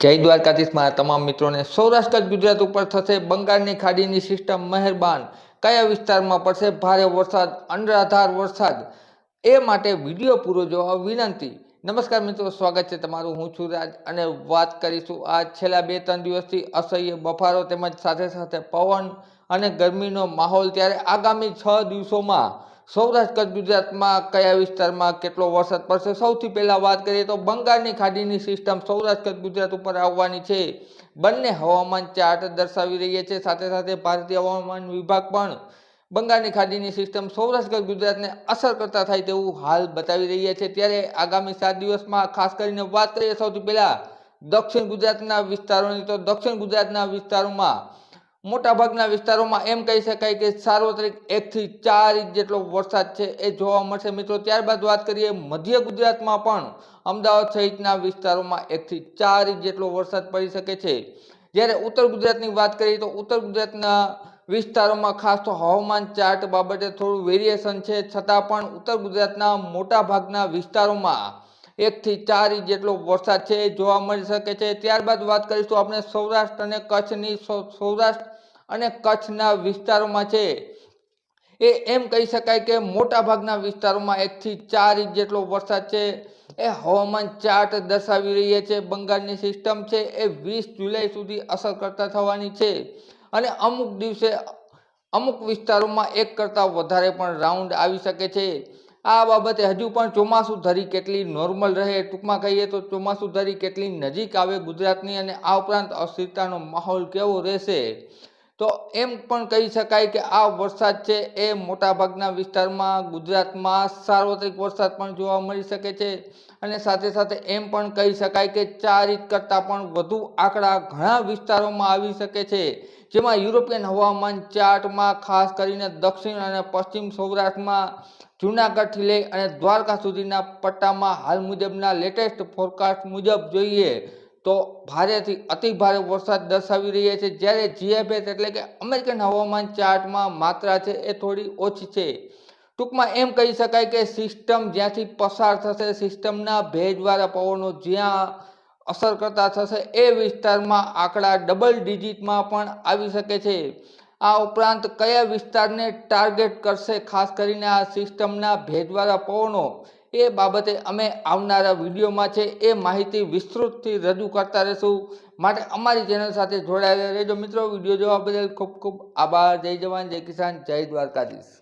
જય દ્વારકાધીશમાં તમામ મિત્રોને. સૌરાષ્ટ્ર, ગુજરાત ઉપર થશે બંગાળની ખાડીની સિસ્ટમ મહેરબાન. કયા વિસ્તારમાં પડશે? ભારે વરસાદ, અનરાધાર વરસાદ. એ માટે વીડિયો પૂરો જોવા વિનંતી. નમસ્કાર મિત્રો, સ્વાગત છે તમારું. હું છું રાજ અને વાત કરીશું આ છેલ્લા બે ત્રણ દિવસથી અસહ્ય બફારો તેમજ સાથે સાથે પવન અને ગરમીનો માહોલ. ત્યારે આગામી છ દિવસોમાં સૌરાષ્ટ્ર કચ્છ ગુજરાતમાં કયા વિસ્તારમાં કેટલો વરસાદ પડશે? સૌથી પહેલાં વાત કરીએ તો બંગાળની ખાડીની સિસ્ટમ સૌરાષ્ટ્ર કચ્છ ગુજરાત ઉપર આવવાની છે. બંને હવામાન ચાર્ટ દર્શાવી રહ્યા છે. સાથે સાથે ભારતીય હવામાન વિભાગ પણ બંગાળની ખાડીની સિસ્ટમ સૌરાષ્ટ્ર કચ્છ ગુજરાતને અસર કરતા થાય તેવું હાલ બતાવી રહ્યા છે. ત્યારે આગામી સાત દિવસમાં ખાસ કરીને વાત કરીએ સૌથી પહેલાં દક્ષિણ ગુજરાતના વિસ્તારોની. તો દક્ષિણ ગુજરાતના વિસ્તારોમાં મોટાભાગના વિસ્તારોમાં એમ કહી શકાય કે સાર્વત્રિક એકથી ચાર ઇંચ જેટલો વરસાદ છે એ જોવા મળશે. મિત્રો, ત્યારબાદ વાત કરીએ મધ્ય ગુજરાતમાં પણ અમદાવાદ સહિતના વિસ્તારોમાં એકથી ચાર ઇંચ જેટલો વરસાદ પડી શકે છે. જ્યારે ઉત્તર ગુજરાતની વાત કરીએ તો ઉત્તર ગુજરાતના વિસ્તારોમાં ખાસ તો હવામાન ચાર્ટ બાબતે થોડું વેરિએશન છે. છતાં પણ ઉત્તર ગુજરાતના મોટાભાગના વિસ્તારોમાં એકથી ચાર ઇંચ જેટલો વરસાદ છે જોવા મળી શકે છે. ત્યારબાદ વાત કરીશું આપણે સૌરાષ્ટ્ર અને કચ્છની. સૌરાષ્ટ્ર અને કચ્છના વિસ્તારોમાં છે. એ એમ કહી શકાય કે મોટાભાગના વિસ્તારોમાં એકથી ચાર ઇંચ જેટલો વરસાદ છે. એ હવામાન ચાર્ટ દર્શાવી રહ્યા છે. બંગાળની સિસ્ટમ છે એ વીસ જુલાઈ સુધી અસર કરતા થવાની છે. અને અમુક દિવસે અમુક વિસ્તારોમાં એક કરતાં વધારે પણ રાઉન્ડ આવી શકે છે. આ બાબતે હજુ પણ ચોમાસું ધરી કેટલી નોર્મલ રહે ટૂંકમાં કહીએ તો ચોમાસું ધરી કેટલી નજીક આવે ગુજરાતની અને આ ઉપરાંત અસ્થિરતાનો માહોલ કેવો રહેશે? તો એમ પણ કહી શકાય કે આ વરસાદ છે એ મોટાભાગના વિસ્તારમાં ગુજરાતમાં સાર્વત્રિક વરસાદ પણ જોવા મળી શકે છે. અને સાથે સાથે એમ પણ કહી શકાય કે ચાર ઇંચ કરતાં પણ વધુ આંકડા ઘણા વિસ્તારોમાં આવી શકે છે. જેમાં યુરોપિયન હવામાન ચાર્ટમાં ખાસ કરીને દક્ષિણ અને પશ્ચિમ સૌરાષ્ટ્રમાં જૂનાગઢથી લઈ અને દ્વારકા સુધીના પટ્ટામાં હાલ મુજબના લેટેસ્ટ ફોરકાસ્ટ મુજબ જોઈએ તો ભારેથી અતિ ભારે વરસાદ દર્શાવી રહ્યા છે. જ્યારે જીએફએસ એટલે કે અમેરિકન હવામાન ચાર્ટમાં માત્રા છે એ થોડી ઓછી છે. ટૂંકમાં એમ કહી શકાય કે સિસ્ટમ જ્યાંથી પસાર થશે, સિસ્ટમના ભેજવાળા પવનો જ્યાં અસર કરતા થશે એ વિસ્તારમાં આંકડા ડબલ ડિજિટમાં પણ આવી શકે છે. આ ઉપરાંત કયા વિસ્તારને ટાર્ગેટ કરશે? ખાસ કરીને આ સિસ્ટમના ભેજવાળા પવનો. એ બાબતે અમે આવનારા વિડીયોમાં છે એ માહિતી વિસ્તૃતથી રજૂ કરતા રહીશું. માટે અમારી ચેનલ સાથે જોડાયેલા રહેજો મિત્રો. વીડિયો જોવા બદલ ખૂબ ખૂબ આભાર. જય જવાન, જય કિસાન, જય દ્વારકાધીશ.